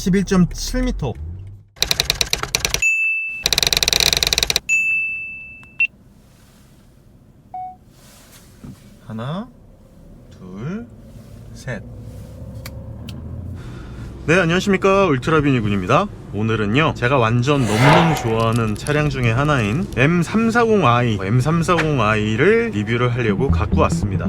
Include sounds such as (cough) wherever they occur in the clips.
41.7m 하나 둘셋. 네 안녕하십니까. 울트라비니군입니다. 오늘은요 제가 완전 너무너무 좋아하는 차량 중에 하나인 M340i M340i를 리뷰를 하려고 갖고 왔습니다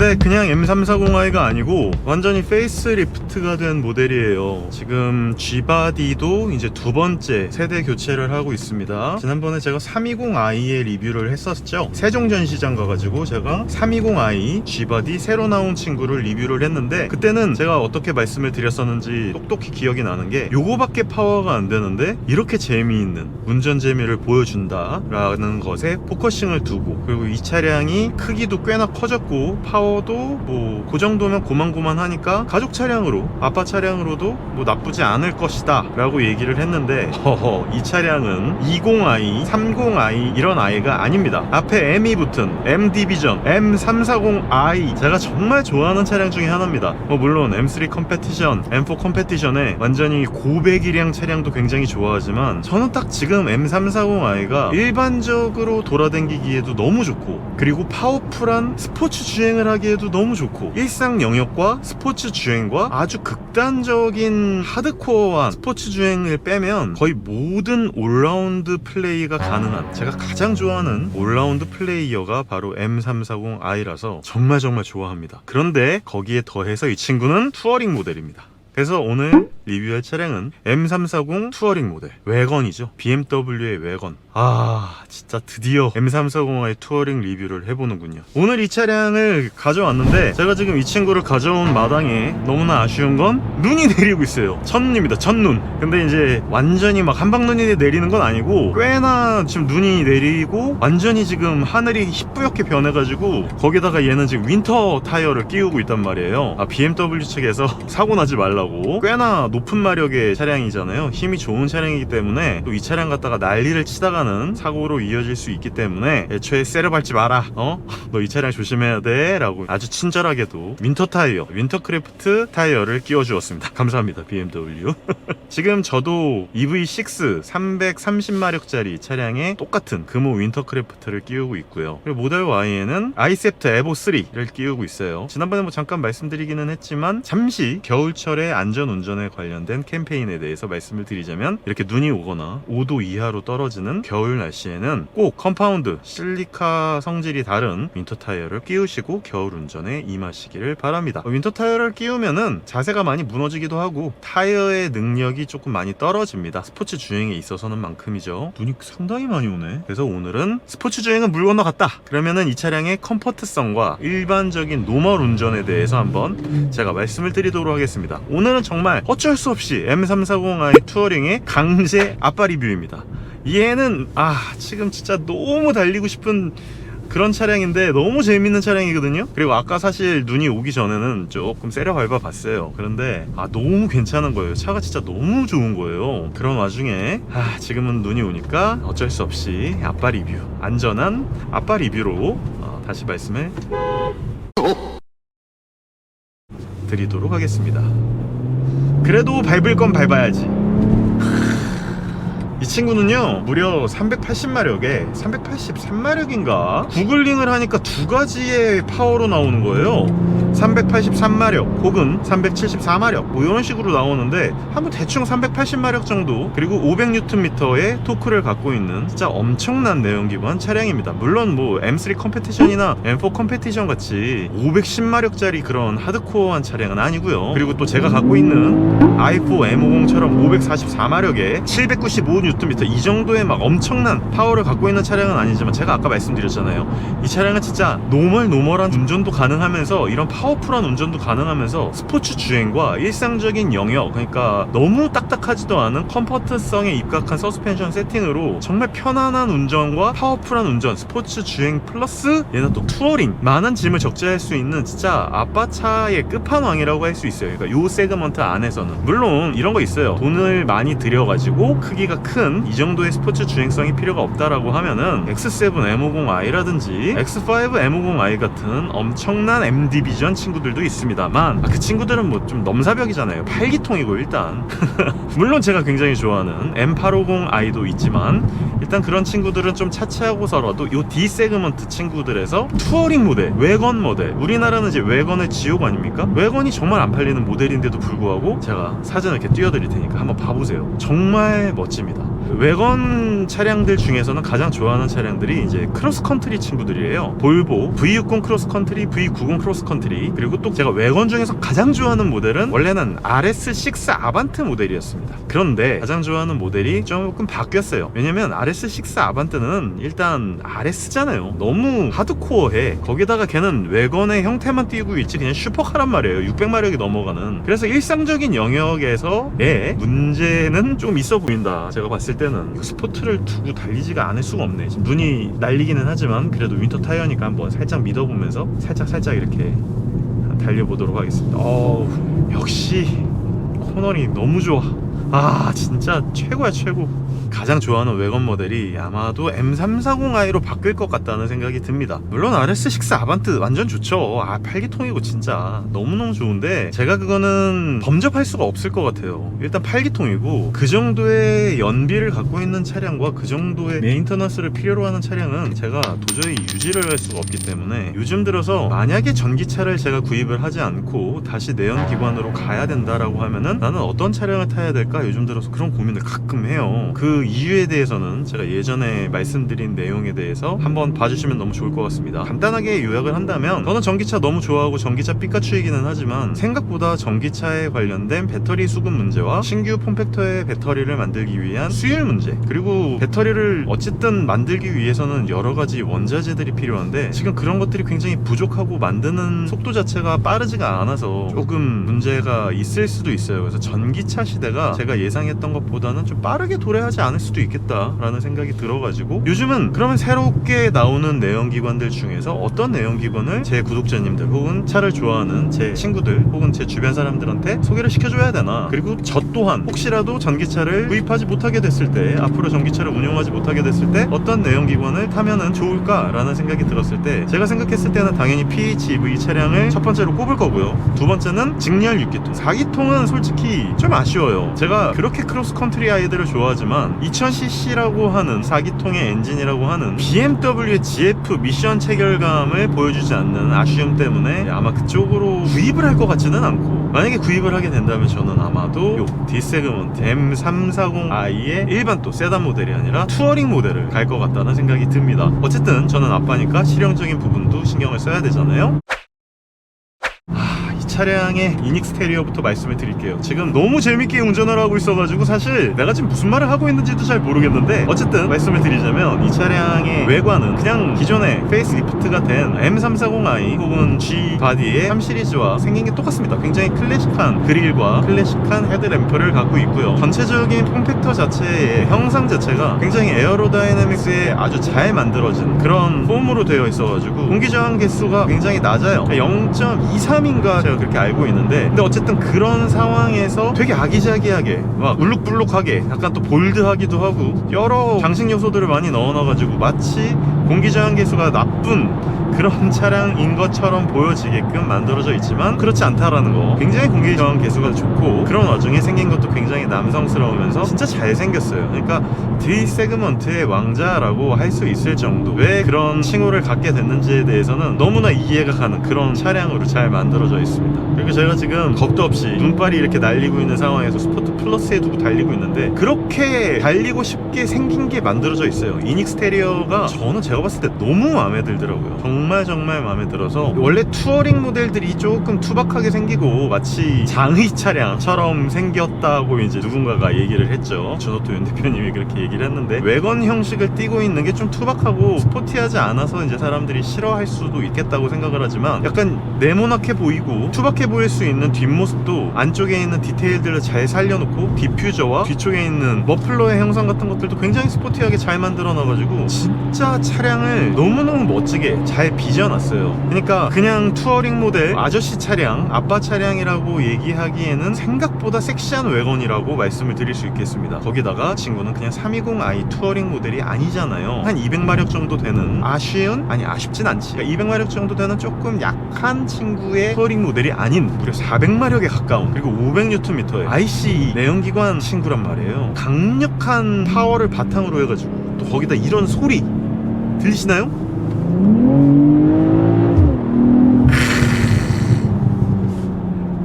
근데 그냥 M340i가 아니고 완전히 페이스리프트가 된 모델이에요. 지금 G바디도 이제 두 번째 세대 교체를 하고 있습니다. 지난번에 제가 320i의 리뷰를 했었죠. 세종전시장 가가지고 제가 320i G바디 새로 나온 친구를 리뷰를 했는데 그때는 제가 어떻게 말씀을 드렸었는지 똑똑히 기억이 나는 게 요거밖에 파워가 안 되는데 이렇게 재미있는 운전 재미를 보여준다 라는 것에 포커싱을 두고 그리고 이 차량이 크기도 꽤나 커졌고 파워 도 뭐 그 정도면 고만고만하니까 가족 차량으로 아빠 차량으로도 뭐 나쁘지 않을 것이다 라고 얘기를 했는데 허허 이 차량은 20i 30i 이런 i가 아닙니다. 앞에 M이 붙은 M 디비전 M340i 제가 정말 좋아하는 차량 중에 하나입니다. 뭐 물론 M3 컴페티션 M4 컴페티션에 완전히 고배기량 차량도 굉장히 좋아하지만 저는 딱 지금 M340i가 일반적으로 돌아다니기에도 너무 좋고 그리고 파워풀한 스포츠 주행을 하기 에도 너무 좋고 일상 영역과 스포츠 주행과 아주 극단적인 하드코어한 스포츠 주행을 빼면 거의 모든 올라운드 플레이가 가능한 제가 가장 좋아하는 올라운드 플레이어가 바로 M340i라서 정말 정말 좋아합니다. 그런데 거기에 더해서 이 친구는 투어링 모델입니다. 그래서 오늘 리뷰할 차량은 M340 투어링 모델 외건이죠. BMW의 외건. 아 진짜 드디어 M340의 투어링 리뷰를 해보는군요. 오늘 이 차량을 가져왔는데 제가 지금 이 친구를 가져온 마당에 너무나 아쉬운 건 눈이 (laughs) 내리고 있어요. 첫눈입니다 첫눈. 근데 이제 완전히 막 한방눈이 내리는 건 아니고 꽤나 지금 눈이 내리고 완전히 지금 하늘이 희뿌옇게 변해가지고 거기다가 얘는 지금 윈터 타이어를 끼우고 있단 말이에요. 아 BMW 측에서 (laughs) 사고 나지 말라고. 꽤나 높은 마력의 차량이잖아요. 힘이 좋은 차량이기 때문에 또 이 차량 갖다가 난리를 치다가는 사고로 이어질 수 있기 때문에 애초에 세려 밟지 마라. 어? (laughs) 너 이 차량 조심해야 돼. 라고 아주 친절하게도 윈터 타이어 윈터크래프트 타이어를 끼워 주었습니다. (laughs) 감사합니다 BMW (laughs) 지금 저도 EV6 330마력짜리 차량에 똑같은 금호 윈터크래프트를 끼우고 있고요. 그리고 모델 Y에는 아이셉트 에보 3를 끼우고 있어요. 지난번에 뭐 잠깐 말씀드리기는 했지만 잠시 겨울철에 안전운전에 관련 된 캠페인에 대해서 말씀을 드리자면 이렇게 눈이 오거나 5도 이하로 떨어지는 겨울 날씨에는 꼭 컴파운드 실리카 성질이 다른 윈터 타이어를 끼우시고 겨울 운전에 임하시기를 바랍니다. 윈터 타이어를 끼우면은 자세가 많이 무너지기도 하고 타이어의 능력이 조금 많이 떨어집니다. 스포츠 주행에 있어서는 만큼이죠. 눈이 상당히 많이 오네. 그래서 오늘은 스포츠 주행은 물 건너갔다. 그러면은 이 차량의 컴포트성과 일반적인 노멀 운전에 대해서 한번 제가 말씀을 드리도록 하겠습니다. 오늘은 정말 어쩔 수 없이 M340i 투어링의 강제 아빠 리뷰입니다. 얘는 아 지금 진짜 너무 달리고 싶은 그런 차량인데 너무 재밌는 차량이거든요. 그리고 아까 사실 눈이 오기 전에는 조금 세려 밟아 봤어요. 그런데 아 너무 괜찮은 거예요. 차가 진짜 너무 좋은 거예요. 그런 와중에 아 지금은 눈이 오니까 어쩔 수 없이 아빠 리뷰 안전한 아빠 리뷰로 어, 다시 말씀을 드리도록 하겠습니다 그래도 밟을 건 밟아야지 이 친구는요 무려 380마력에 383마력인가? 구글링을 하니까 두 가지의 파워로 나오는 거예요. 383마력 혹은 374마력 뭐 이런 식으로 나오는데 한번 대충 380마력 정도 그리고 500Nm의 토크를 갖고 있는 진짜 엄청난 내연 기반 차량입니다. 물론 뭐 M3 컴페티션이나 M4 컴페티션 같이 510마력짜리 그런 하드코어한 차량은 아니고요. 그리고 또 제가 갖고 있는 i4 M50처럼 544마력에 795Nm 이 정도의 막 엄청난 파워를 갖고 있는 차량은 아니지만 제가 아까 말씀드렸잖아요. 이 차량은 진짜 노멀 노멀한 운전도 가능하면서 이런 파워풀한 운전도 가능하면서 스포츠 주행과 일상적인 영역 그러니까 너무 딱딱하지도 않은 컴포트성에 입각한 서스펜션 세팅으로 정말 편안한 운전과 파워풀한 운전 스포츠 주행 플러스 얘는 또 투어링. 많은 짐을 적재할 수 있는 진짜 아빠 차의 끝판왕이라고 할 수 있어요. 그러니까 요 세그먼트 안에서는. 물론 이런 거 있어요. 돈을 많이 들여가지고 크기가 큰이 정도의 스포츠 주행성이 필요가 없다라고 하면은 X7 M50i라든지 X5 M50i 같은 엄청난 M 디비전 친구들도 있습니다만 아, 그 친구들은 뭐 좀 넘사벽이잖아요. 8기통이고 일단. (laughs) 물론 제가 굉장히 좋아하는 M850i도 있지만 일단 그런 친구들은 좀 차치하고서라도 요 D 세그먼트 친구들에서 투어링 모델, 외건 모델. 우리나라는 이제 외건의 지옥 아닙니까? 외건이 정말 안 팔리는 모델인데도 불구하고 제가 사진을 이렇게 띄워드릴 테니까 한번 봐보세요. 정말 멋집니다 외건 차량들 중에서는 가장 좋아하는 차량들이 이제 크로스컨트리 친구들이에요. 볼보 V60 크로스컨트리, V90 크로스컨트리. 그리고 또 제가 외건 중에서 가장 좋아하는 모델은 원래는 RS6 아반트 모델이었습니다. 그런데 가장 좋아하는 모델이 조금 바뀌었어요. 왜냐면 RS6 아반트는 일단 RS잖아요. 너무 하드코어해. 거기다가 걔는 외건의 형태만 띄고 있지 그냥 슈퍼카란 말이에요. 600마력이 넘어가는. 그래서 일상적인 영역에서의 문제는 좀 있어 보인다. 제가 봤을 때는 스포트를 두고 달리지가 않을 수가 없네. 지금 눈이 날리기는 하지만 그래도 윈터 타이어니까 한번 살짝 믿어보면서 살짝 살짝 이렇게 달려보도록 하겠습니다. 어우 역시 코너링 너무 좋아. 아 진짜 최고야 최고 가장 좋아하는 외건 모델이 아마도 M340i로 바뀔 것 같다는 생각이 듭니다. 물론 RS6 아반트 완전 좋죠. 아 8기통이고 진짜 너무너무 좋은데 제가 그거는 범접할 수가 없을 것 같아요. 일단 8기통이고 그 정도의 연비를 갖고 있는 차량과 그 정도의 메인터넌스를 필요로 하는 차량은 제가 도저히 유지를 할 수가 없기 때문에 요즘 들어서 만약에 전기차를 제가 구입을 하지 않고 다시 내연기관으로 가야 된다라고 하면은 나는 어떤 차량을 타야 될까 요즘 들어서 그런 고민을 가끔 해요. 그 이유에 대해서는 제가 예전에 말씀드린 내용에 대해서 한번 봐주시면 너무 좋을 것 같습니다. 간단하게 요약을 한다면 저는 전기차 너무 좋아하고 전기차 삐까추이기는 하지만 생각보다 전기차에 관련된 배터리 수급 문제와 신규 폼팩터의 배터리를 만들기 위한 수율 문제 그리고 배터리를 어쨌든 만들기 위해서는 여러 가지 원자재들이 필요한데 지금 그런 것들이 굉장히 부족하고 만드는 속도 자체가 빠르지가 않아서 조금 문제가 있을 수도 있어요. 그래서 전기차 시대가 제가 예상했던 것보다는 좀 빠르게 도래하지 않을 수도 있겠다라는 생각이 들어가지고 요즘은 그러면 새롭게 나오는 내연기관들 중에서 어떤 내연기관을 제 구독자님들 혹은 차를 좋아하는 제 친구들 혹은 제 주변 사람들한테 소개를 시켜줘야 되나? 그리고 저 또한 혹시라도 전기차를 구입하지 못하게 됐을 때 앞으로 전기차를 운용하지 못하게 됐을 때 어떤 내연기관을 타면은 좋을까라는 생각이 들었을 때 제가 생각했을 때는 당연히 PHEV 차량을 첫 번째로 꼽을 거고요. 두 번째는 직렬 6기통. 4기통은 솔직히 좀 아쉬워요. 제가 그렇게 크로스 컨트리 아이들을 좋아하지만 2000cc라고 하는 4기통의 엔진이라고 하는 BMW의 GF 미션 체결감을 보여주지 않는 아쉬움 때문에 아마 그쪽으로 구입을 할 것 같지는 않고 만약에 구입을 하게 된다면 저는 아마도 요 D세그먼트 M340i의 일반 또 세단 모델이 아니라 투어링 모델을 갈 것 같다는 생각이 듭니다. 어쨌든 저는 아빠니까 실용적인 부분도 신경을 써야 되잖아요 차량의 이닉 스테리오부터 말씀을 드릴게요. 지금 너무 재밌게 운전을 하고 있어가지고 사실 내가 지금 무슨 말을 하고 있는지도 잘 모르겠는데 어쨌든 말씀을 드리자면 이 차량의 외관은 그냥 기존의 페이스리프트가 된 M340i 혹은 G 바디의 3 시리즈와 생긴 게 똑같습니다. 굉장히 클래식한 그릴과 클래식한 헤드램프를 갖고 있고요. 전체적인 폼팩터 자체의 형상 자체가 굉장히 에어로다이내믹스에 아주 잘 만들어진 그런 폼으로 되어 있어가지고 공기 저항 개수가 굉장히 낮아요. 0.23인가 제가 그렇게 알고 있는데 근데 어쨌든 그런 상황에서 되게 아기자기하게 막 울룩불룩하게 약간 또 볼드하기도 하고 여러 장식 요소들을 많이 넣어놔가지고 마치 공기 저항 개수가 나쁜 그런 (laughs) 차량인 것처럼 보여지게끔 만들어져 있지만 그렇지 않다라는 거. 굉장히 공기 저항 개수가 좋고 그런 와중에 생긴 것도 굉장히 남성스러우면서 진짜 잘생겼어요. 그러니까 D 세그먼트의 왕자라고 할 수 있을 정도. 왜 그런 칭호를 갖게 됐는지에 대해서는 너무나 이해가 가는 그런 차량으로 잘 만들어져 있습니다. 그리고 제가 지금 겁도 없이 눈발이 이렇게 날리고 있는 상황에서 스포트 플러스에 두고 달리고 있는데 그렇게 달리고 싶게 생긴 게 만들어져 있어요. 이닉 스테리어가 저는 제가 제가 봤을 때 너무 마음에 들더라고요. 정말 정말 마음에 들어서 원래 투어링 모델들이 조금 투박하게 생기고 마치 장의 차량처럼 생겼다고 이제 누군가가 얘기를 했죠. 준호토 윤 대표님이 그렇게 얘기를 했는데 외건 형식을 띠고 있는 게 좀 투박하고 스포티하지 않아서 이제 사람들이 싫어할 수도 있겠다고 생각을 하지만 약간 네모나게 보이고 투박해 보일 수 있는 뒷모습도 안쪽에 있는 디테일들을 잘 살려놓고 디퓨저와 뒤쪽에 있는 머플러의 형상 같은 것들도 굉장히 스포티하게 잘 만들어 놔가지고 진짜 차량 을 너무너무 멋지게 잘 빚어놨어요. 그러니까 그냥 투어링 모델 아저씨 차량 아빠 차량이라고 얘기하기에는 생각보다 섹시한 외건이라고 말씀을 드릴 수 있겠습니다. 거기다가 친구는 그냥 320i 투어링 모델이 아니잖아요. 한 200마력 정도 되는 아쉬운? 아니 아쉽진 않지. 그러니까 200마력 정도 되는 조금 약한 친구의 투어링 모델이 아닌 무려 400마력에 가까운 그리고 500Nm의 IC 내연기관 친구란 말이에요. 강력한 파워를 바탕으로 해가지고 또 거기다 이런 소리 들리시나요?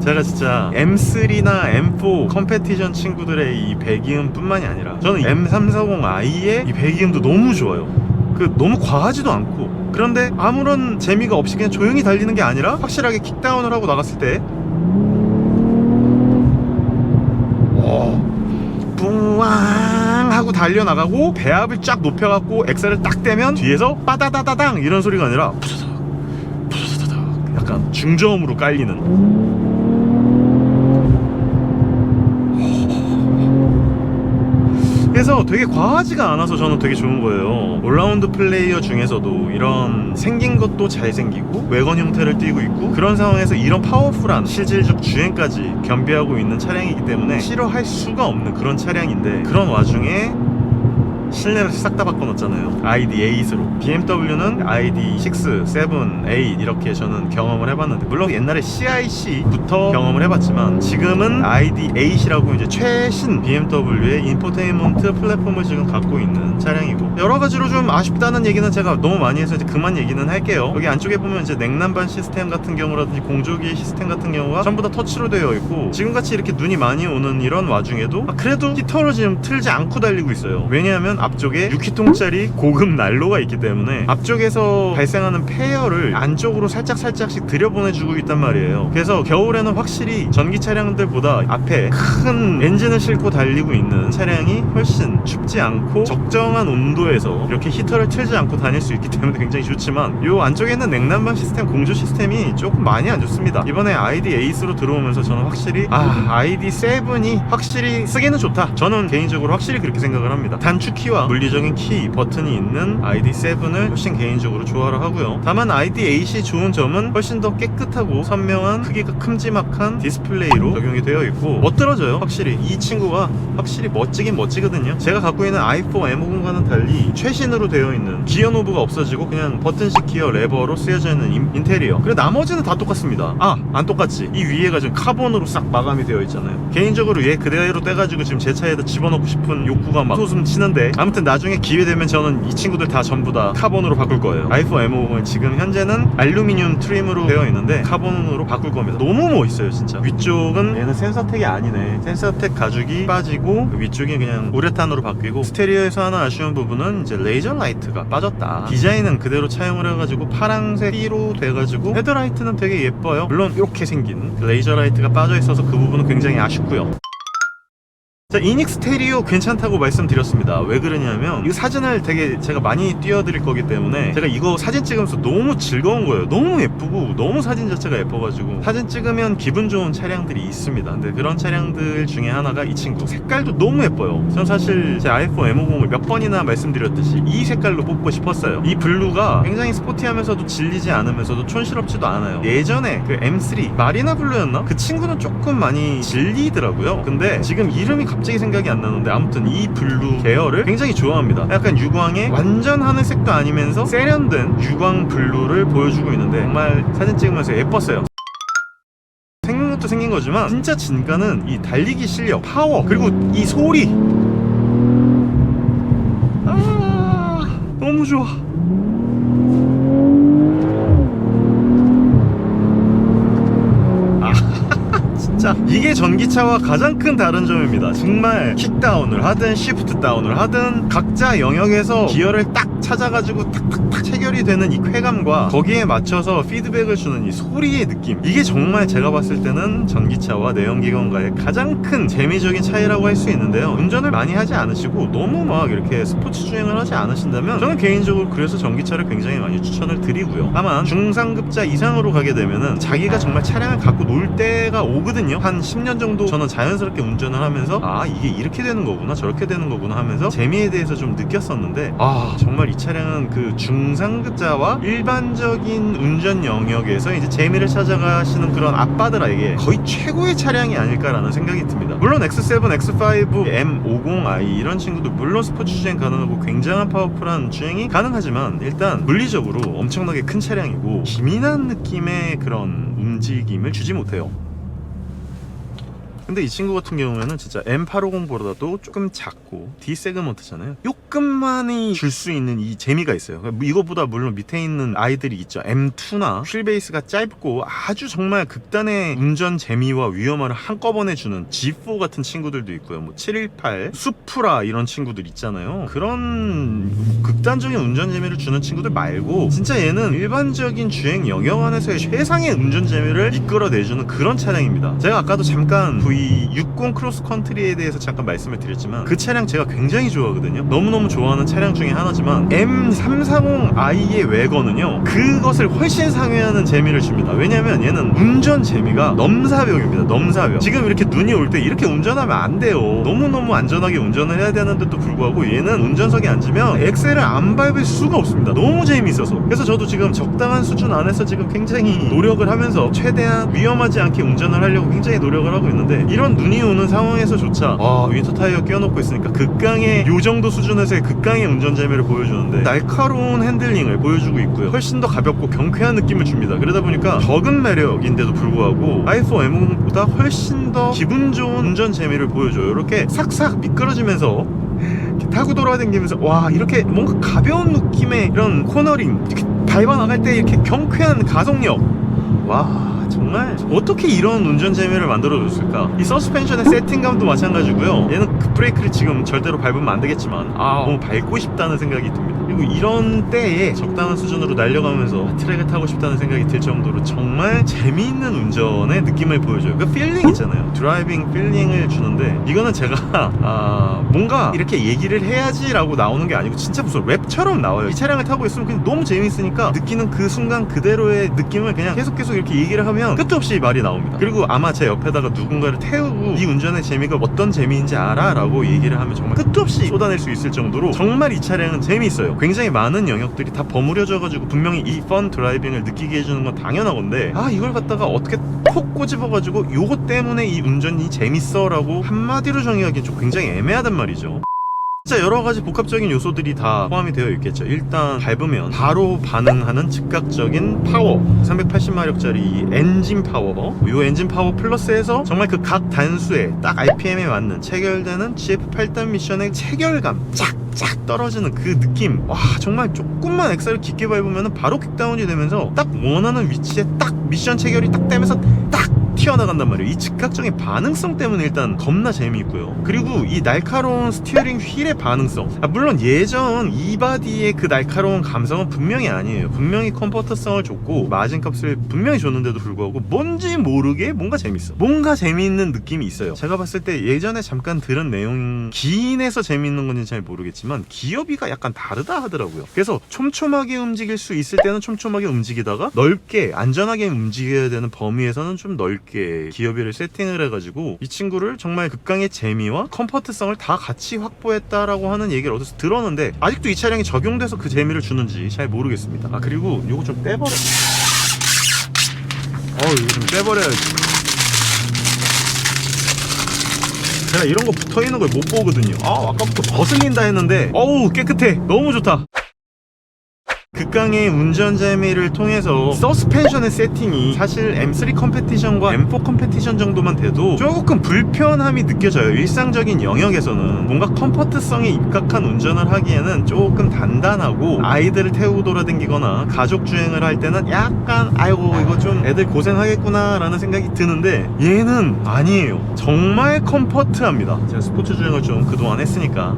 제가 진짜 M3나 M4 컴페티션 친구들의 이 배기음 뿐만이 아니라 저는 M340i의 이 배기음도 너무 좋아요. 그 너무 과하지도 않고 그런데 아무런 재미가 없이 그냥 조용히 달리는 게 아니라 확실하게 킥다운을 하고 나갔을 때 어, 뿌앙 하고 달려나가고 배압을 쫙 높여갖고 엑셀을 딱 떼면 뒤에서 빠다다다당 이런 소리가 아니라 약간 중저음으로 깔리는 그래서 되게 과하지가 않아서 저는 되게 좋은 거예요. 올라운드 플레이어 중에서도 이런 생긴 것도 잘생기고 외관 형태를 띠고 있고 그런 상황에서 이런 파워풀한 실질적 주행까지 겸비하고 있는 차량이기 때문에 싫어할 수가 없는 그런 차량인데 그런 와중에 실내를 싹 다 바꿔놨잖아요. ID8으로. BMW는 ID6, 7, 8 이렇게 저는 경험을 해봤는데 물론 옛날에 CIC부터 경험을 해봤지만 지금은 ID8이라고 이제 최신 BMW의 인포테인먼트 플랫폼을 지금 갖고 있는 차량이고 여러 가지로 좀 아쉽다는 얘기는 제가 너무 많이 해서 이제 그만 얘기는 할게요. 여기 안쪽에 보면 이제 냉난방 시스템 같은 경우라든지 공조기 시스템 같은 경우가 전부 다 터치로 되어 있고 지금같이 이렇게 눈이 많이 오는 이런 와중에도 아, 그래도 히터를 지금 틀지 않고 달리고 있어요. 왜냐하면 앞쪽에 6기통짜리 고급 난로가 있기 때문에 앞쪽에서 발생하는 폐열을 안쪽으로 살짝 살짝씩 들여보내주고 있단 말이에요. 그래서 겨울에는 확실히 전기 차량들보다 앞에 큰 엔진을 싣고 달리고 있는 차량이 훨씬 춥지 않고 적정한 온도에서 이렇게 히터를 틀지 않고 다닐 수 있기 때문에 굉장히 좋지만 이 안쪽에 있는 냉난방 시스템 공조 시스템이 조금 많이 안 좋습니다. 이번에 아이디 에이스로 들어오면서 저는 확실히 아 아이디 7이 확실히 쓰기는 좋다. 저는 개인적으로 확실히 그렇게 생각을 합니다. 단축 키와 물리적인 키 버튼이 있는 아이디 7을 훨씬 개인적으로 좋아를 하고요. 다만 아이디 8이 좋은 점은 훨씬 더 깨끗하고 선명한 크기가 큼지막한 디스플레이로 적용이 되어 있고 멋들어져요. 확실히 이 친구가 확실히 멋지긴 멋지거든요. 제가 갖고 있는 i4 M50과는 달리 최신으로 되어 있는 기어 노브가 없어지고 그냥 버튼식 기어 레버로 쓰여져 있는 인- 인테리어. 그리고 나머지는 다 똑같습니다. 아, 안 똑같지. 이 위에가 지금 카본으로 싹 마감이 되어 있잖아요. 개인적으로 얘 그대로 떼가지고 지금 제 차에다 집어넣고 싶은 욕구가 막 솟음 치는데 아무튼 나중에 기회 되면 저는 이 친구들 다 전부 다 카본으로 바꿀 거예요. i4 M50은 지금 현재는 알루미늄 트림으로 되어 있는데 카본으로 바꿀 겁니다. 너무 멋있어요, 진짜. 위쪽은 얘는 센서텍이 아니네. 센서텍 가죽이 빠지고 그 위쪽이 그냥 우레탄으로 바뀌고 스테리오에서 하나 아쉬운 부분은 이제 레이저 라이트가 빠졌다. 디자인은 그대로 차용을 해가지고 파랑색 띠로 돼가지고 헤드라이트는 되게 예뻐요. 물론 이렇게 생긴 그 레이저 라이트가 빠져 있어서 그 부분은 굉장히 아쉽고요. 자, 이닉 스 테리오 괜찮다고 말씀드렸습니다. 왜 그러냐면 이 사진을 되게 제가 많이 띄워드릴 거기 때문에 제가 이거 사진 찍으면서 너무 즐거운 거예요. 너무 예쁘고 너무 사진 자체가 예뻐가지고 사진 찍으면 기분 좋은 차량들이 있습니다. 근데 그런 차량들 중에 하나가 이 친구 색깔도 너무 예뻐요. 전 사실 제 i4 M50을 몇 번이나 말씀드렸듯이 이 색깔로 뽑고 싶었어요. 이 블루가 굉장히 스포티하면서도 질리지 않으면서도 촌스럽지도 않아요. 예전에 그 M3 마리나 블루였나? 그 친구는 조금 많이 질리더라고요. 근데 지금 이름이 갑자기 생각이 안 나는데 아무튼 이 블루 계열을 굉장히 좋아합니다. 약간 유광의 완전 하늘색도 아니면서 세련된 유광 블루를 보여주고 있는데 정말 사진 찍으면서 예뻤어요. 생긴 것도 생긴 거지만 진짜 진가는 이 달리기 실력, 파워 그리고 이 소리 아 너무 좋아. 진짜 이게 전기차와 가장 큰 다른 점입니다. 정말 킥다운을 하든 시프트 다운을 하든 각자 영역에서 기어를 딱 찾아가지고 탁탁탁 체결이 되는 이 쾌감과 거기에 맞춰서 피드백을 주는 이 소리의 느낌. 이게 정말 제가 봤을 때는 전기차와 내연기관과의 가장 큰 재미적인 차이라고 할 수 있는데요. 운전을 많이 하지 않으시고 너무 막 이렇게 스포츠 주행을 하지 않으신다면 저는 개인적으로 그래서 전기차를 굉장히 많이 추천을 드리고요. 다만 중상급자 이상으로 가게 되면은 자기가 정말 차량을 갖고 놀 때가 오거든요 한 10년 정도 저는 자연스럽게 운전을 하면서 아 이게 이렇게 되는 거구나 저렇게 되는 거구나 하면서 재미에 대해서 좀 느꼈었는데 아. 정말 이 차량은 그 중상급자와 일반적인 운전 영역에서 이제 재미를 찾아가시는 그런 아빠들에게 거의 최고의 차량이 아닐까라는 생각이 듭니다. 물론 X7, X5, M50i 이런 친구도 물론 스포츠 주행 가능하고 굉장한 파워풀한 주행이 가능하지만 일단 물리적으로 엄청나게 큰 차량이고 기민한 느낌의 그런 움직임을 주지 못해요 근데 이 친구 같은 경우에는 진짜 M850보다도 조금 작고 D 세그먼트잖아요. 조금만이 줄 수 있는 이 재미가 있어요. 그러니까 이거보다 물론 밑에 있는 아이들이 있죠. M2나 휠 베이스가 짧고 아주 정말 극단의 운전 재미와 위험함을 한꺼번에 주는 G4 같은 친구들도 있고요. 뭐 718, 수프라 이런 친구들 있잖아요. 그런 극단적인 운전 재미를 주는 친구들 말고 진짜 얘는 일반적인 주행 영역 안에서의 최상의 운전 재미를 이끌어내주는 그런 차량입니다. 제가 아까도 잠깐 V60 크로스 컨트리에 대해서 잠깐 말씀을 드렸지만 그 차량 제가 굉장히 좋아하거든요. 너무너무 좋아하는 차량 중에 하나지만 M340i의 외건은요. 그것을 훨씬 상회하는 재미를 줍니다. 왜냐면 얘는 운전 재미가 넘사벽입니다. 넘사벽. 지금 이렇게 눈이 올 때 이렇게 운전하면 안 돼요. 너무너무 안전하게 운전을 해야 되는데도 불구하고 얘는 운전석에 앉으면 엑셀을 안 밟을 수가 없습니다. 너무 재미있어서. 그래서 저도 지금 적당한 수준 안에서 지금 굉장히 노력을 하면서 최대한 위험하지 않게 운전을 하려고 굉장히 노력을 하고 있는데 이런 눈이 오는 상황에서조차 와 윈터 타이어 끼워놓고 있으니까 극강의 요 정도 수준에서의 극강의 운전 재미를 보여주는데 날카로운 핸들링을 보여주고 있고요. 훨씬 더 가볍고 경쾌한 느낌을 줍니다. 그러다 보니까 적은 매력인데도 불구하고 i4 M50보다 훨씬 더 기분 좋은 운전 재미를 보여줘요. 이렇게 삭삭 미끄러지면서 타고 돌아다니면서 와 이렇게 뭔가 가벼운 느낌의 이런 코너링 이렇게 밟아 나갈 때 이렇게 경쾌한 가속력 와 정말 어떻게 이런 운전 재미를 만들어줬을까? 이 서스펜션의 세팅감도 마찬가지고요. 얘는 그 급브레이크를 지금 절대로 밟으면 안 되겠지만 아. 너무 밟고 싶다는 생각이 듭니다. 그리고 이런 때에 적당한 수준으로 날려가면서 트랙을 타고 싶다는 생각이 들 정도로 정말 재미있는 운전의 느낌을 보여줘요. 그 필링 있잖아요. 드라이빙 필링을 주는데 이거는 제가 (laughs) 아 뭔가 이렇게 얘기를 해야지 라고 나오는 게 아니고 진짜 무슨 랩처럼 나와요. 이 차량을 타고 있으면 그냥 너무 재미있으니까 느끼는 그 순간 그대로의 느낌을 그냥 계속 계속 이렇게 얘기를 하면 끝도 없이 말이 나옵니다 그리고 아마 제 옆에다가 누군가를 태우고 이 운전의 재미가 어떤 재미인지 알아? 라고 얘기를 하면 정말 끝도 없이 쏟아낼 수 있을 정도로 정말 이 차량은 재미있어요 굉장히 많은 영역들이 다 버무려져 가지고 분명히 이 펀 드라이빙을 느끼게 해주는 건 당연한 건데 아 이걸 갖다가 어떻게 콕 꼬집어 가지고 요것 때문에 이 운전이 재밌어 라고 한마디로 정의하기엔 좀 굉장히 애매하단 말이죠 진짜 여러 가지 복합적인 요소들이 다 포함이 되어 있겠죠. 일단 밟으면 바로 반응하는 즉각적인 파워. 380마력짜리 엔진 파워. 이 엔진 파워 플러스해서 정말 그 각 단수에 딱 RPM에 맞는 체결되는 GF8단 미션의 체결감. 쫙 쫙 떨어지는 그 느낌. 와, 정말 조금만 엑셀을 깊게 밟으면 바로 킥다운이 되면서 딱 원하는 위치에 딱 미션 체결이 딱 되면서 딱 튀어나간단 말이에요. 이 즉각적인 반응성 때문에 일단 겁나 재미있고요. 그리고 이 날카로운 스티어링 휠의 반응성. 아, 물론 예전 이바디의 그 날카로운 감성은 분명히 아니에요. 분명히 컴포터성을 줬고 마진 값을 분명히 줬는데도 불구하고 뭔지 모르게 뭔가 재밌어. 뭔가 재미있는 느낌이 있어요. 제가 봤을 때 예전에 잠깐 들은 내용 기인해서 재미있는 건지 잘 모르겠지만 기어비가 약간 다르다 하더라고요. 그래서 촘촘하게 움직일 수 있을 때는 촘촘하게 움직이다가 넓게 안전하게 움직여야 되는 범위에서는 좀 넓게 기어비를 세팅을 해가지고 이 친구를 정말 극강의 재미와 컴포트성을 다 같이 확보했다라고 하는 얘기를 어디서 들었는데 아직도 이 차량이 적용돼서 그 재미를 주는지 잘 모르겠습니다. 아 그리고 요거 좀 떼버려. 어 이거 좀 떼버려야지. 제가 이런 거 붙어 있는 걸 못 보거든요. 아 아까부터 거슬린다 했는데 어우 깨끗해. 너무 좋다. 극강의 운전 재미를 통해서 서스펜션의 세팅이 사실 M3 컴페티션과 M4 컴페티션 정도만 돼도 조금 불편함이 느껴져요. 일상적인 영역에서는 뭔가 컴포트성에 입각한 운전을 하기에는 조금 단단하고 아이들을 태우고 돌아다니거나 가족 주행을 할 때는 약간 아이고 이거 좀 애들 고생하겠구나 라는 생각이 드는데 얘는 아니에요. 정말 컴포트합니다. 제가 스포츠 주행을 좀 그동안 했으니까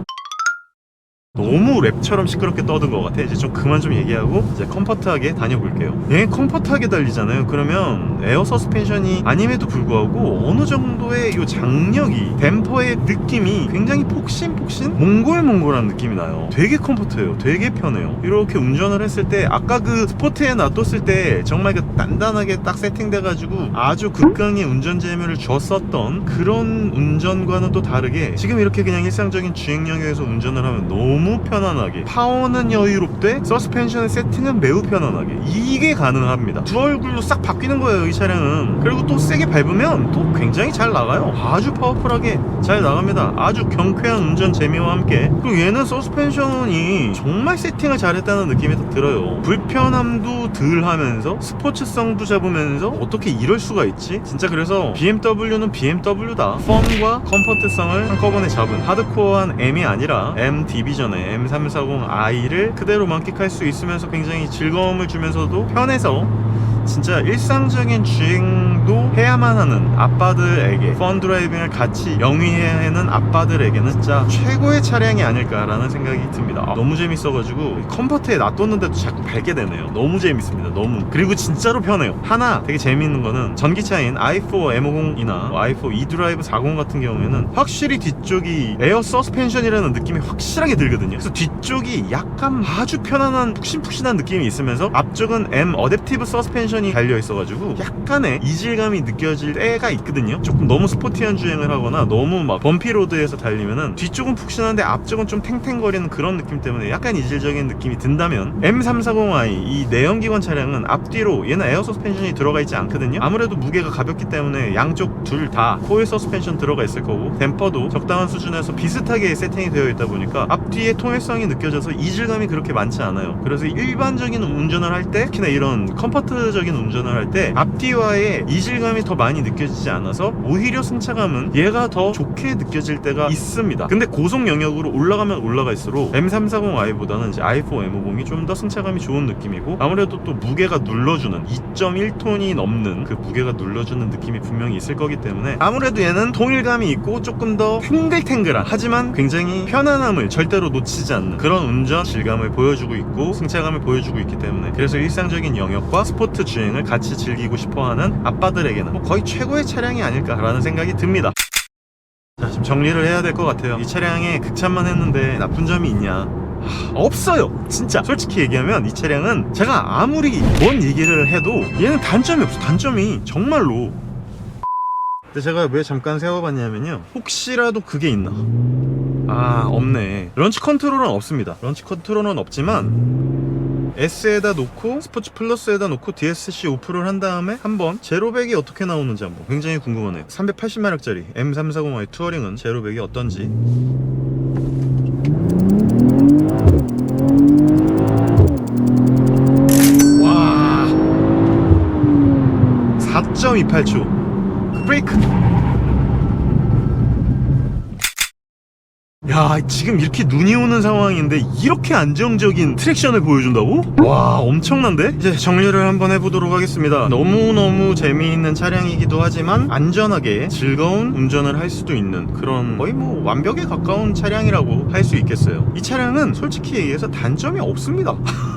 너무 랩처럼 시끄럽게 떠든 것 같아. 이제 좀 그만 좀 얘기하고 이제 컴포트하게 다녀볼게요. 얘 컴포트하게 달리잖아요. 그러면 에어 서스펜션이 아님에도 불구하고 어느 정도의 이 장력이 댐퍼의 느낌이 굉장히 폭신폭신 몽골몽골한 느낌이 나요. 되게 컴포트해요. 되게 편해요. 이렇게 운전을 했을 때 아까 그 스포트에 놔뒀을 때 정말 그 단단하게 딱 세팅돼 가지고 아주 극강의 운전 재미를 줬었던 그런 운전과는 또 다르게 지금 이렇게 그냥 일상적인 주행 영역에서 운전을 하면 너무 편안하게 파워는 여유롭되 서스펜션의 세팅은 매우 편안하게 이게 가능합니다. 두 얼굴로 싹 바뀌는 거예요 이 차량은. 그리고 또 세게 밟으면 또 굉장히 잘 나가요. 아주 파워풀하게 잘 나갑니다. 아주 경쾌한 운전 재미와 함께 그리고 얘는 서스펜션이 정말 세팅을 잘했다는 느낌이 딱 들어요. 불편함도 덜 하면서 스포츠성도 잡으면서 어떻게 이럴 수가 있지? 진짜 그래서 BMW는 BMW다. 펌과 컴포트성을 한꺼번에 잡은 하드코어한 M이 아니라 M 디비전 의 M340i를 그대로 만끽할 수 있으면서 굉장히 즐거움을 주면서도 편해서 진짜 일상적인 주행 도 해야만 하는 아빠들에게 펀 드라이빙을 같이 영위해야 하는 아빠들에게는 진짜 최고의 차량이 아닐까라는 생각이 듭니다. 아, 너무 재밌어가지고 컴포트에 놔뒀는데도 자꾸 밟게 되네요. 너무 재밌습니다. 너무 그리고 진짜로 편해요. 하나 되게 재밌는 거는 전기차인 i4 M50이나 i4 e드라이브 40 같은 경우에는 확실히 뒤쪽이 에어 서스펜션이라는 느낌이 확실하게 들거든요. 그래서 뒤쪽이 약간 아주 편안한 푹신푹신한 느낌이 있으면서 앞쪽은 M 어댑티브 서스펜션이 달려 있어가지고 약간의 이질 감이 느껴질 때가 있거든요. 조금 너무 스포티한 주행을 하거나 너무 막 범피 로드에서 달리면은 뒤쪽은 푹신한데 앞쪽은 좀 탱탱거리는 그런 느낌 때문에 약간 이질적인 느낌이 든다면 M340i 이 내연기관 차량은 앞뒤로 얘는 에어 서스펜션이 들어가 있지 않거든요. 아무래도 무게가 가볍기 때문에 양쪽 둘다 코일 서스펜션 들어가 있을 거고 댐퍼도 적당한 수준에서 비슷하게 세팅이 되어 있다 보니까 앞뒤의 통일성이 느껴져서 이질감이 그렇게 많지 않아요. 그래서 일반적인 운전을 할 때 특히나 이런 컴포트적인 운전을 할 때 앞뒤와의 이질 감이 더 많이 느껴지지 않아서 오히려 승차감은 얘가 더 좋게 느껴질 때가 있습니다. 근데 고속 영역으로 올라가면 올라갈수록 M340i보다는 이제 i4 M50이 좀 더 승차감이 좋은 느낌이고 아무래도 또 무게가 눌러주는 2.1톤이 넘는 그 무게가 눌러주는 느낌이 분명히 있을 거기 때문에 아무래도 얘는 통일감이 있고 조금 더 탱글탱글한 하지만 굉장히 편안함을 절대로 놓치지 않는 그런 운전 질감을 보여주고 있고 승차감을 보여주고 있기 때문에 그래서 일상적인 영역과 스포트 주행을 같이 즐기고 싶어하는 아빠들 에게는 뭐 거의 최고의 차량이 아닐까라는 생각이 듭니다. 자, 지금 정리를 해야 될 것 같아요. 이 차량에 극찬만 했는데 나쁜 점이 있냐? 하, 없어요. 진짜. 솔직히 얘기하면 이 차량은 제가 아무리 뭔 얘기를 해도 얘는 단점이 없어. 단점이 정말로. 근데 제가 왜 잠깐 세워봤냐면요. 혹시라도 그게 있나? 아, 없네. 런치 컨트롤은 없습니다. 런치 컨트롤은 없지만 S에다 놓고 스포츠 플러스에다 놓고 DSC 오프를 한 다음에 한번 제로백이 어떻게 나오는지 한번 굉장히 궁금하네요. 380마력짜리 M340i 투어링은 제로백이 어떤지. 와. 4.28초. 브레이크 야 지금 이렇게 눈이 오는 상황인데 이렇게 안정적인 트랙션을 보여준다고? 와 엄청난데? 이제 정리를 한번 해보도록 하겠습니다 너무너무 재미있는 차량이기도 하지만 안전하게 즐거운 운전을 할 수도 있는 그런 거의 뭐 완벽에 가까운 차량이라고 할 수 있겠어요 이 차량은 솔직히 얘기해서 단점이 없습니다 (laughs)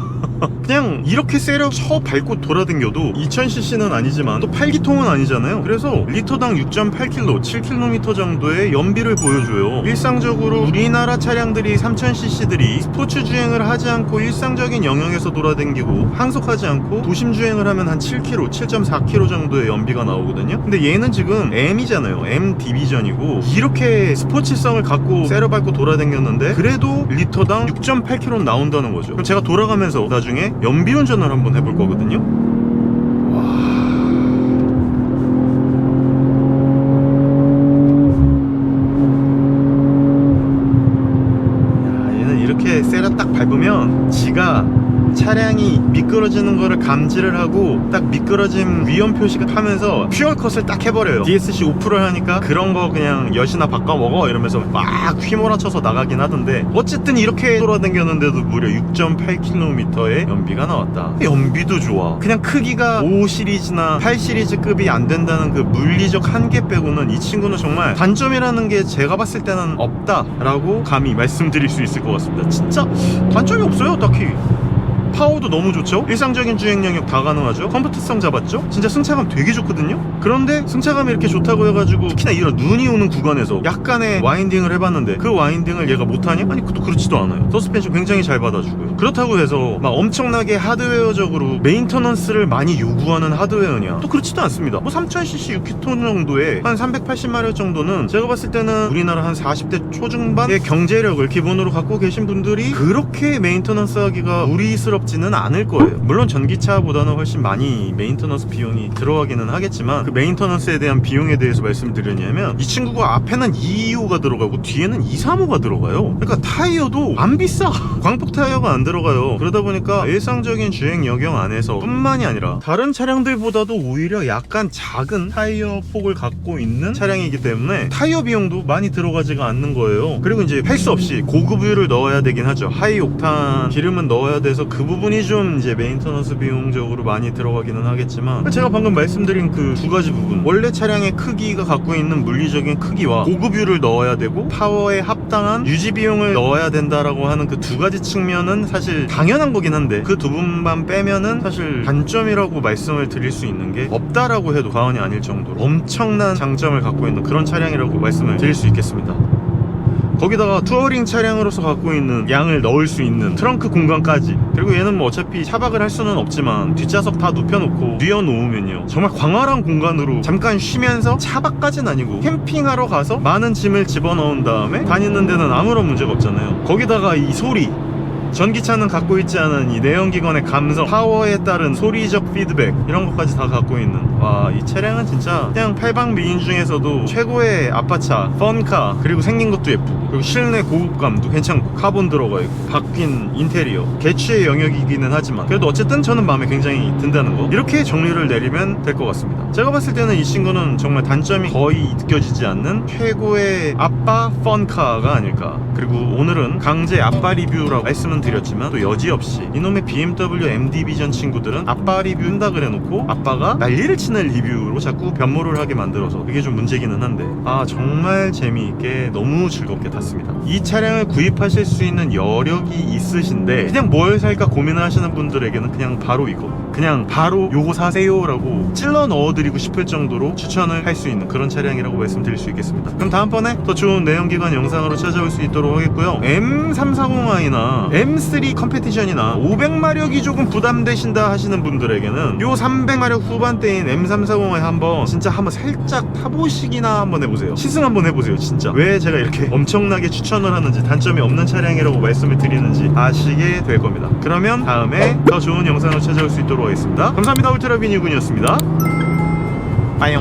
그냥 이렇게 세력 쳐 밟고 돌아댕겨도 2000cc는 아니지만 또 8기통은 아니잖아요. 그래서 리터당 6.8km, 7km 정도의 연비를 보여줘요. 일상적으로 우리나라 차량들이 3000cc들이 스포츠 주행을 하지 않고 일상적인 영역에서 돌아댕기고 항속하지 않고 도심 주행을 하면 한 7km, 7.4km 정도의 연비가 나오거든요. 근데 얘는 지금 M이잖아요. M 디비전이고 이렇게 스포츠성을 갖고 세려 밟고 돌아댕겼는데 그래도 리터당 6.8km 나온다는 거죠. 그럼 제가 돌아가면서 나중에 연비 운전을 한번 해볼 거거든요. 얘는 이렇게 세라 딱 밟으면 지가 차 차량이 미끄러지는 거를 감지를 하고 딱 미끄러짐 위험 표시가 하면서 퓨얼 컷을 딱 해버려요. DSC 오프를 하니까 그런 거 그냥 여시나 바꿔 먹어 이러면서 막 휘몰아쳐서 나가긴 하던데 어쨌든 이렇게 돌아다녔는데도 무려 6.8km의 연비가 나왔다. 연비도 좋아. 그냥 크기가 5 시리즈나 8 시리즈급이 안 된다는 그 물리적 한계 빼고는 이 친구는 정말 단점이라는 게 제가 봤을 때는 없다 라고 감히 말씀드릴 수 있을 것 같습니다. 진짜 단점이 없어요 딱히 파워도 너무 좋죠? 일상적인 주행 영역 다 가능하죠? 컴포트성 잡았죠? 진짜 승차감 되게 좋거든요? 그런데 승차감이 이렇게 좋다고 해가지고 특히나 이런 눈이 오는 구간에서 약간의 와인딩을 해봤는데 그 와인딩을 얘가 못하냐? 아니 그것도 그렇지도 않아요 서스펜션 굉장히 잘 받아주고요 그렇다고 해서 막 엄청나게 하드웨어적으로 메인터넌스를 많이 요구하는 하드웨어냐? 또 그렇지도 않습니다. 뭐 3000cc 6기톤 정도에 한 380마력 정도는 제가 봤을 때는 우리나라 한 40대 초중반의 경제력을 기본으로 갖고 계신 분들이 그렇게 메인터넌스 하기가 무리스럽지는 않을 거예요. 물론 전기차보다는 훨씬 많이 메인터넌스 비용이 들어가기는 하겠지만 그 메인터넌스에 대한 비용에 대해서 말씀드리냐면 이 친구가 앞에는 225가 들어가고 뒤에는 235가 들어가요. 그러니까 타이어도 안 비싸. (laughs) 광폭 타이어가 안 들어 가요. 그러다 보니까 일상적인 주행 여경 안에서 뿐만이 아니라 다른 차량들보다도 오히려 약간 작은 타이어 폭을 갖고 있는 차량이기 때문에 타이어 비용도 많이 들어가지가 않는 거예요. 그리고 이제 할 수 없이 고급유를 넣어야 되긴 하죠. 하이 옥탄 기름은 넣어야 돼서 그 부분이 좀 이제 메인터넌스 비용적으로 많이 들어가기는 하겠지만 제가 방금 말씀드린 그 두 가지 부분. 원래 차량의 크기가 갖고 있는 물리적인 크기와 고급유를 넣어야 되고 파워에 합 당한 유지 비용을 넣어야 된다라고 하는 그 두 가지 측면은 사실 당연한 거긴 한데 그 두 분만 빼면은 사실 단점이라고 말씀을 드릴 수 있는 게 없다라고 해도 과언이 아닐 정도로 엄청난 장점을 갖고 있는 그런 차량이라고 말씀을 드릴 수 있겠습니다. 거기다가 투어링 차량으로서 갖고 있는 양을 넣을 수 있는 트렁크 공간까지. 그리고 얘는 뭐 어차피 차박을 할 수는 없지만 뒷좌석 다 눕혀놓고 뉘어놓으면요. 정말 광활한 공간으로 잠깐 쉬면서 차박까지는 아니고 캠핑하러 가서 많은 짐을 집어넣은 다음에 다니는 데는 아무런 문제가 없잖아요. 거기다가 이 소리 전기차는 갖고 있지 않은 이 내연기관의 감성, 파워에 따른 소리적 피드백 이런 것까지 다 갖고 있는 와 이 차량은 진짜 그냥 팔방 미인 중에서도 최고의 아빠차, 펀카 그리고 생긴 것도 예쁘고 그리고 실내 고급감도 괜찮고 카본 들어가 있고 바뀐 인테리어. 개취의 영역이기는 하지만 그래도 어쨌든 저는 마음에 굉장히 든다는 거. 이렇게 정리를 내리면 될 것 같습니다. 제가 봤을 때는 이 친구는 정말 단점이 거의 느껴지지 않는 최고의 아빠 펀카가 아닐까. 그리고 오늘은 강제 아빠 리뷰라고 말씀은 드렸지만 또 여지없이 이놈의 BMW M 디비전 친구들은 아빠 리뷰 한다 그래놓고 아빠가 난리를 치는 리뷰로 자꾸 변모를 하게 만들어서 그게 좀 문제기는 한데. 아 정말 재미있게 너무 즐겁게 탔습니다. 이 차량을 구입하실 수 있는 여력이 있으신데 그냥 뭘 살까 고민을 하시는 분들에게는 그냥 바로 이거 그냥 바로 요거 사세요 라고 찔러 넣어드리고 싶을 정도로 추천을 할 수 있는 그런 차량이라고 말씀드릴 수 있겠습니다. 그럼 다음번에 더 좋은 내연기관 영상으로 찾아올 수 있도록 하겠고요. M340i나 M3 컴페티션이나 500마력이 조금 부담되신다 하시는 분들에게는 요 300마력 후반대인 M340i 한번 진짜 한번 살짝 타보시기나 한번 해보세요. 시승 한번 해보세요. 진짜 왜 제가 이렇게 (laughs) 엄청나게 추천을 하는지 단점이 없는 차량이라고 말씀을 드리는지 아시게 될 겁니다. 그러면 다음에 더 좋은 영상으로 찾아올 수 있도록 하겠습니다. 감사합니다. 울트라비니군이었습니다. 빠용.